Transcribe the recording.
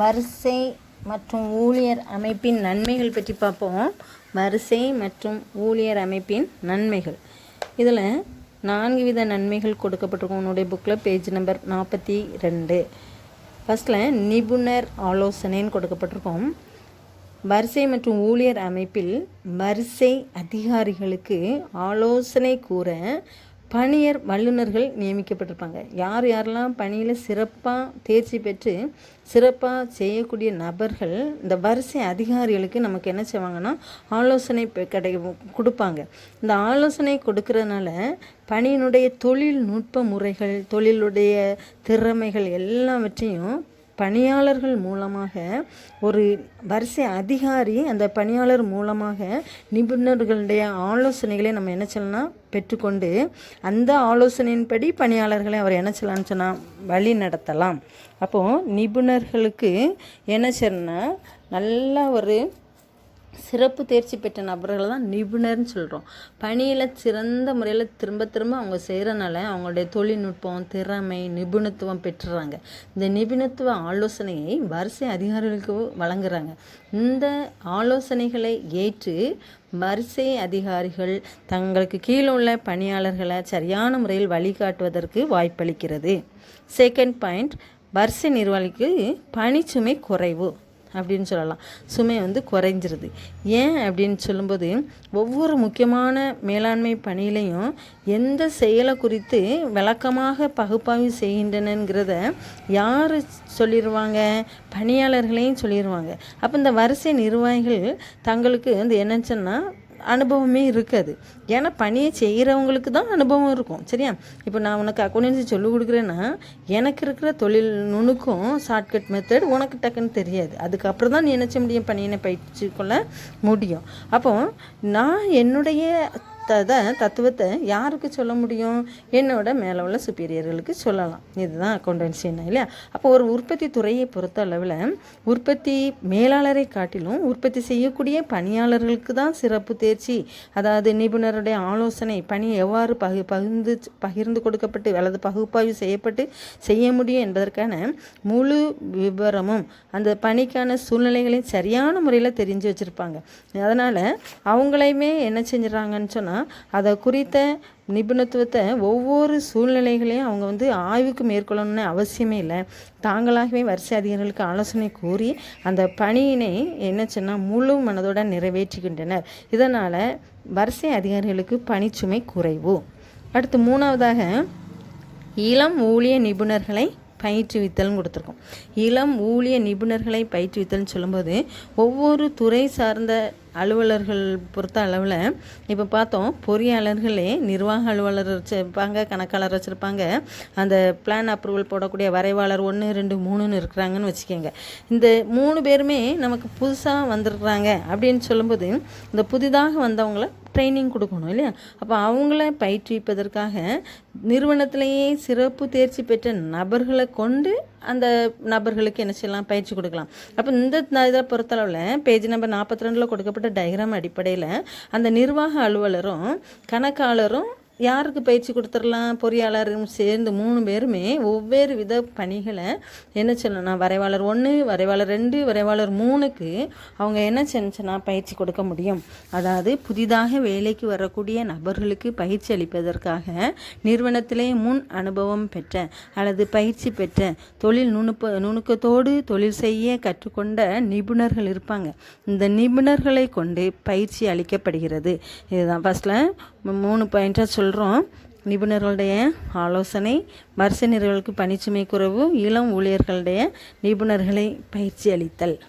வரிசை மற்றும் ஊழியர் அமைப்பின் நன்மைகள் பற்றி பார்ப்போம். வரிசை மற்றும் ஊழியர் அமைப்பின் நன்மைகள். இதில் நான்கு வித நன்மைகள் கொடுக்கப்பட்டிருக்கும். உன்னுடைய புக்கில் பேஜ் நம்பர் நாற்பத்தி ரெண்டு. ஃபஸ்ட்டில் நிபுணர் ஆலோசனைன்னு கொடுக்கப்பட்டிருக்கோம். வரிசை மற்றும் ஊழியர் அமைப்பில் வரிசை அதிகாரிகளுக்கு ஆலோசனை கூற பணியர் வல்லுநர்கள் நியமிக்கப்பட்டிருப்பாங்க. யார் யாரெல்லாம் பணியில் சிறப்பாக தேர்ச்சி பெற்று சிறப்பாக செய்யக்கூடிய நபர்கள் இந்த வரிசை அதிகாரிகளுக்கு நமக்கு என்ன செய்வாங்கன்னா ஆலோசனை கிடை கொடுப்பாங்க. இந்த ஆலோசனை கொடுக்கறதுனால பணியினுடைய தொழில்நுட்ப முறைகள் தொழிலுடைய திறமைகள் எல்லாவற்றையும் பணியாளர்கள் மூலமாக ஒரு வரிசை அதிகாரி அந்த பணியாளர் மூலமாக நிபுணர்களுடைய ஆலோசனைகளை நம்ம என்ன சொல்லலாம் பெற்றுக்கொண்டு அந்த ஆலோசனையின்படி பணியாளர்களை அவர் என்ன சொல்லலாம்னு சொன்னால் வழி நடத்தலாம். அப்போது நிபுணர்களுக்கு என்ன சொன்னால் நல்ல ஒரு சிறப்பு தேர்ச்சி பெற்ற நபர்களை தான் நிபுணர்னு சொல்கிறோம் பணியில் சிறந்த முறையில் திரும்ப திரும்ப அவங்க செய்கிறனால அவங்களுடைய தொழில்நுட்பம் திறமை நிபுணத்துவம் பெற்றுறாங்க. இந்த நிபுணத்துவ ஆலோசனையை வரிசை அதிகாரிகளுக்கு வழங்குறாங்க. இந்த ஆலோசனைகளை ஏற்று வரிசை அதிகாரிகள் தங்களுக்கு கீழே உள்ள பணியாளர்களை சரியான முறையில் வழிகாட்டுவதற்கு வாய்ப்பளிக்கிறது. செகண்ட் பாயிண்ட் வரிசை நிர்வாகிக்கு பணிச்சுமை குறைவு. அப்படின்னு சொல்லலாம். சுமை வந்து குறைஞ்சிருது. ஏன் அப்படின்னு சொல்லும்போது ஒவ்வொரு முக்கியமான மேலாண்மை பணியிலையும் எந்த செயலை குறித்து விளக்கமாக பகுப்பாய்வு செய்கின்றனங்கிறத யார் சொல்லிடுவாங்க பணியாளர்களையும் சொல்லிடுவாங்க அப்போ இந்த வரிசை நிர்வாகிகள் தங்களுக்கு வந்து என்னன்னு சொன்னால் அனுபவமே இருக்காது. ஏன்னா பணியை செய்கிறவங்களுக்கு தான் அனுபவம் இருக்கும். சரியா? இப்போ நான் உனக்கு அக்கௌண்டன்சி சொல்லிக் கொடுக்குறேன்னா எனக்கு இருக்கிற தொழில் நுணுக்கம் ஷார்ட்கட் மெத்தட் உனக்கு டக்குன்னு தெரியாது. அதுக்கப்புறம் தான் நீ என்ன செய்ய முடியும்? பணியினை பயிற்சி கொள்ள முடியும். அப்போ நான் என்னுடைய தத தத்துவத்தை யாருக்கு சொல்ல முடியும்? என்னோட மேலே உள்ள சுப்பீரியர்களுக்கு சொல்லலாம். இதுதான் அக்கௌண்டன்சின்னா இல்லையா? அப்போ ஒரு உற்பத்தி துறையை பொறுத்த அளவில் உற்பத்தி மேலாளரை காட்டிலும் உற்பத்தி செய்யக்கூடிய பணியாளர்களுக்கு தான் சிறப்பு தேர்ச்சி. அதாவது நிபுணருடைய ஆலோசனை பணி எவ்வாறு பகு பகிர்ந்து பகிர்ந்து கொடுக்கப்பட்டு அல்லது பகுப்பாய்வு செய்யப்பட்டு செய்ய முடியும் என்பதற்கான முழு விவரமும் அந்த பணிக்கான சூழ்நிலைகளையும் சரியான முறையில் தெரிஞ்சு வச்சுருப்பாங்க. அதனால் அவங்களையுமே என்ன செஞ்சிடறாங்கன்னு சொன்னால் அதை குறித்த நிபுணத்துவத்தை ஒவ்வொரு சூழ்நிலைகளையும் அவங்க வந்து ஆய்வுக்கு மேற்கொள்ளணும்னு அவசியமே இல்லை. தாங்களாகவே வரிசை அதிகாரிகளுக்கு ஆலோசனை கூறி அந்த பணியினை என்ன சொன்னால் முழு மனதோட நிறைவேற்றுகின்றனர். இதனால் வரிசை அதிகாரிகளுக்கு பணிச்சுமை குறைவு. அடுத்து மூணாவதாக இளம் ஊழிய நிபுணர்களை பயிற்றுவித்தல்னு கொடுத்துருக்கோம். இளம் ஊழிய நிபுணர்களை பயிற்றுவித்தல்னு சொல்லும்போது ஒவ்வொரு துறை சார்ந்த அலுவலர்கள் பொறுத்த அளவில் இப்போ பார்த்தோம் பொறியாளர்களே நிர்வாக அலுவலர் வச்சுருப்பாங்க கணக்காளர் வச்சுருப்பாங்க. அந்த பிளான் அப்ரூவல் போடக்கூடிய வரைவாளர் ஒன்று ரெண்டு மூணுன்னு இருக்கிறாங்கன்னு வச்சுக்கோங்க. இந்த மூணு பேருமே நமக்கு புதுசாக வந்திருக்கிறாங்க அப்படின்னு சொல்லும்போது இந்த புதிதாக வந்தவங்கள ட்ரைனிங் கொடுக்கணும் இல்லையா? அப்போ அவங்கள பயிற்றுவிப்பதற்காக நிறுவனத்திலேயே சிறப்பு தேர்ச்சி பெற்ற நபர்களை கொண்டு அந்த நபர்களுக்கு என்ன செய்யலாம்? பயிற்சி கொடுக்கலாம். அப்போ இந்த இதை பொறுத்தளவில் பேஜ் நம்பர் நாற்பத்தி ரெண்டில் கொடுக்கப்பட்ட டயக்ராம் அடிப்படையில் அந்த நிர்வாக அலுவலரும் கணக்காளரும் யாருக்கு பயிற்சி கொடுத்துடலாம்? பொறியாளரும் சேர்ந்து மூணு பேருமே ஒவ்வேறு வித பணிகளை என்ன சொல்லணும் வரைவாளர் ஒன்று வரைவாளர் ரெண்டு வரைவாளர் மூணுக்கு அவங்க என்ன செஞ்சுன்னா பயிற்சி கொடுக்க முடியும். அதாவது புதிதாக வேலைக்கு வரக்கூடிய நபர்களுக்கு பயிற்சி அளிப்பதற்காக நிறுவனத்திலே முன் அனுபவம் பெற்ற அல்லது பயிற்சி பெற்ற தொழில் நுணுப்ப நுணுக்கத்தோடு தொழில் செய்ய கற்றுக்கொண்ட நிபுணர்கள் இருப்பாங்க. இந்த நிபுணர்களை கொண்டு பயிற்சி அளிக்கப்படுகிறது. இதுதான் ஃபஸ்ட்டில் மூணு பாயிண்ட்டாக சொல்கிறோம் நிபுணர்களுடைய ஆலோசனை வரிசை நிறுவலுக்கு பணிச்சுமை குறைவு இளம் ஊழியர்களுடைய நிபுணர்களை பயிற்சி அளித்தல்.